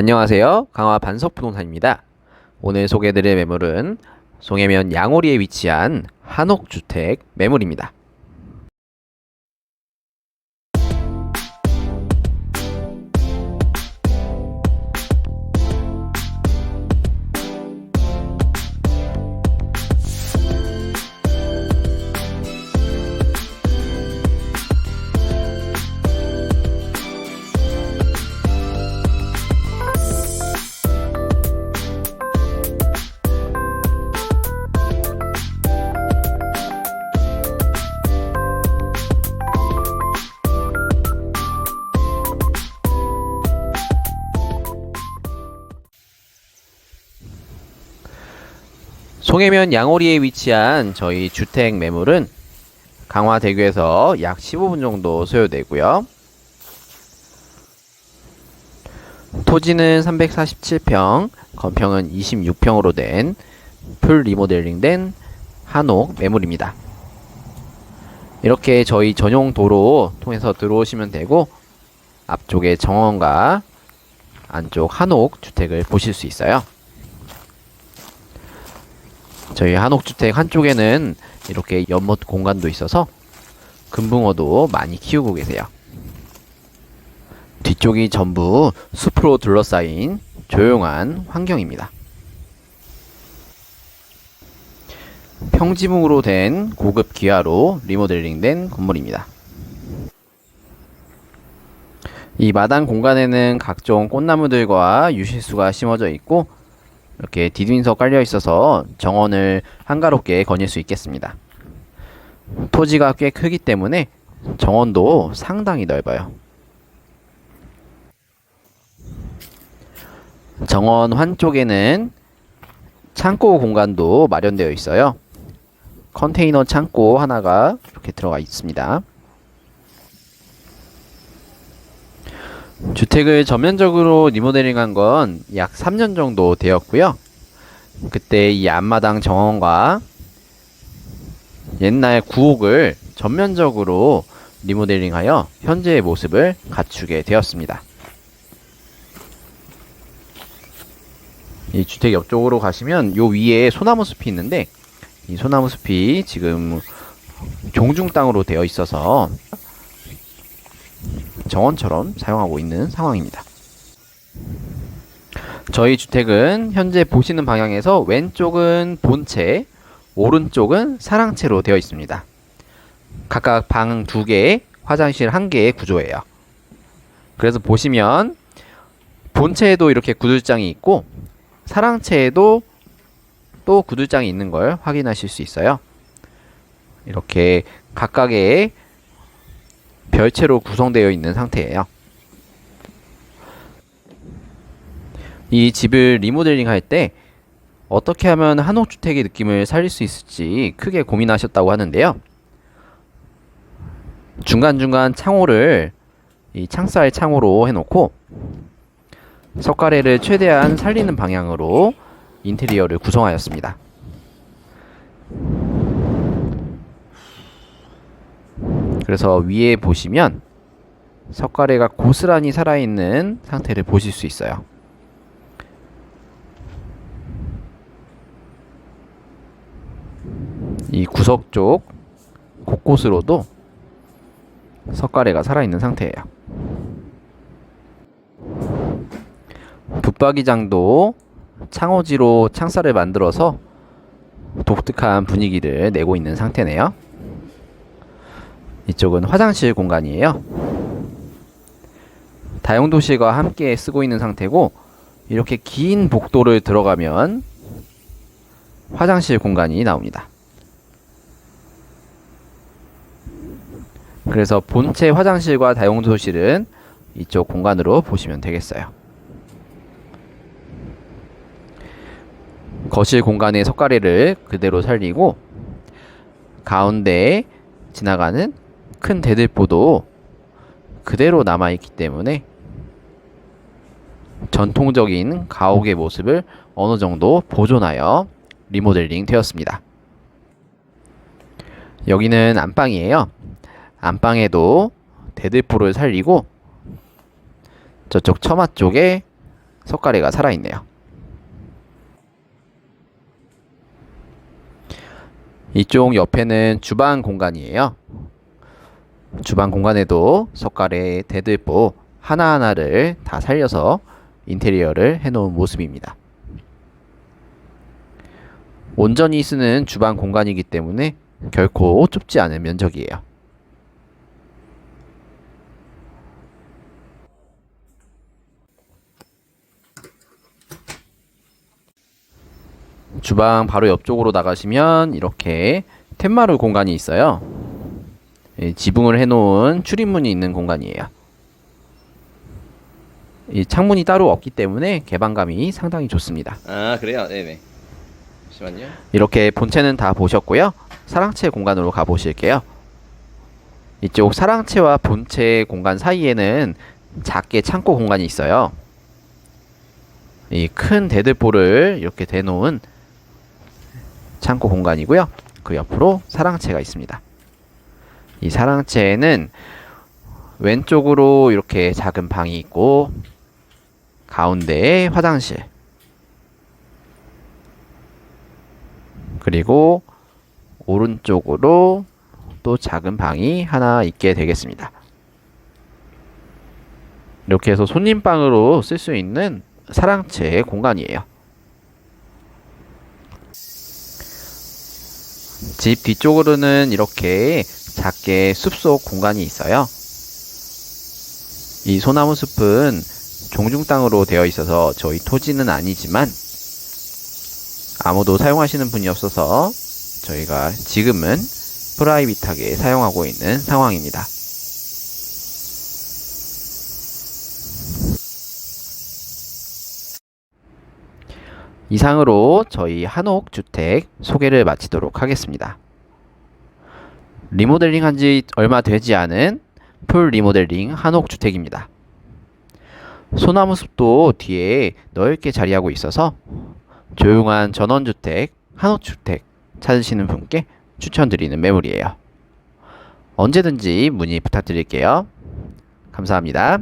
안녕하세요. 강화 반석 부동산입니다. 오늘 소개해드릴 매물은 송해면 양오리에 위치한 한옥주택 매물입니다. 송해면 양오리에 위치한 저희 주택 매물은 강화대교에서 약 15분 정도 소요되고요. 토지는 347평, 건평은 26평으로 된 풀 리모델링된 한옥 매물입니다. 이렇게 저희 전용 도로 통해서 들어오시면 되고 앞쪽에 정원과 안쪽 한옥 주택을 보실 수 있어요. 저희 한옥주택 한쪽에는 이렇게 연못 공간도 있어서 금붕어도 많이 키우고 계세요. 뒤쪽이 전부 숲으로 둘러싸인 조용한 환경입니다. 평지붕으로 된 고급 기아로 리모델링된 건물입니다. 이 마당 공간에는 각종 꽃나무들과 유실수가 심어져 있고 이렇게 디딤석 깔려 있어서 정원을 한가롭게 거닐 수 있겠습니다. 토지가 꽤 크기 때문에 정원도 상당히 넓어요. 정원 한쪽에는 창고 공간도 마련되어 있어요. 컨테이너 창고 하나가 이렇게 들어가 있습니다. 주택을 전면적으로 리모델링한 건 약 3년 정도 되었고요. 그때 이 앞마당 정원과 옛날 구옥을 전면적으로 리모델링하여 현재의 모습을 갖추게 되었습니다. 이 주택 옆쪽으로 가시면 요 위에 소나무 숲이 있는데 이 소나무 숲이 지금 종중 땅으로 되어 있어서 정원처럼 사용하고 있는 상황입니다. 저희 주택은 현재 보시는 방향에서 왼쪽은 본채, 오른쪽은 사랑채로 되어 있습니다. 각각 방 두 개, 화장실 한 개의 구조예요. 그래서 보시면 본체에도 이렇게 구들장이 있고 사랑채에도 또 구들장이 있는 걸 확인하실 수 있어요. 이렇게 각각의 별채로 구성되어 있는 상태예요. 이 집을 리모델링 할 때 어떻게 하면 한옥주택의 느낌을 살릴 수 있을지 크게 고민하셨다고 하는데요. 중간중간 창호를 이 창살 창호로 해놓고 석가래를 최대한 살리는 방향으로 인테리어를 구성하였습니다. 그래서 위에 보시면 석가래가 고스란히 살아있는 상태를 보실 수 있어요. 이 구석 쪽 곳곳으로도 석가래가 살아있는 상태예요. 붙박이장도 창호지로 창살을 만들어서 독특한 분위기를 내고 있는 상태네요. 이쪽은 화장실 공간이에요. 다용도실과 함께 쓰고 있는 상태고 이렇게 긴 복도를 들어가면 화장실 공간이 나옵니다. 그래서 본체 화장실과 다용도실은 이쪽 공간으로 보시면 되겠어요. 거실 공간의 석가래를 그대로 살리고 가운데에 지나가는 큰 대들보도 그대로 남아있기 때문에 전통적인 가옥의 모습을 어느 정도 보존하여 리모델링 되었습니다. 여기는 안방이에요. 안방에도 대들보를 살리고 저쪽 처마 쪽에 석가래가 살아있네요. 이쪽 옆에는 주방 공간이에요. 주방 공간에도 석가래 대들보 하나하나를 다 살려서 인테리어를 해놓은 모습입니다. 온전히 쓰는 주방 공간이기 때문에 결코 좁지 않은 면적이에요. 주방 바로 옆쪽으로 나가시면 이렇게 텐마루 공간이 있어요. 예, 지붕을 해놓은 출입문이 있는 공간이에요. 이 창문이 따로 없기 때문에 개방감이 상당히 좋습니다. 아 그래요? 네네. 잠시만요. 이렇게 본체는 다 보셨고요. 사랑채 공간으로 가보실게요. 이쪽 사랑채와 본체 공간 사이에는 작게 창고 공간이 있어요. 이큰 대들보를 이렇게 대놓은 창고 공간이고요. 그 옆으로 사랑채가 있습니다. 이 사랑채에는 왼쪽으로 이렇게 작은 방이 있고 가운데에 화장실 그리고 오른쪽으로 또 작은 방이 하나 있게 되겠습니다. 이렇게 해서 손님방으로 쓸 수 있는 사랑채 공간이에요. 집 뒤쪽으로는 이렇게 작게 숲속 공간이 있어요. 이 소나무 숲은 종중 땅으로 되어 있어서 저희 토지는 아니지만 아무도 사용하시는 분이 없어서 저희가 지금은 프라이빗하게 사용하고 있는 상황입니다. 이상으로 저희 한옥 주택 소개를 마치도록 하겠습니다. 리모델링 한 지 얼마 되지 않은 풀 리모델링 한옥 주택입니다. 소나무 숲도 뒤에 넓게 자리하고 있어서 조용한 전원주택, 한옥주택 찾으시는 분께 추천드리는 매물이에요. 언제든지 문의 부탁드릴게요. 감사합니다.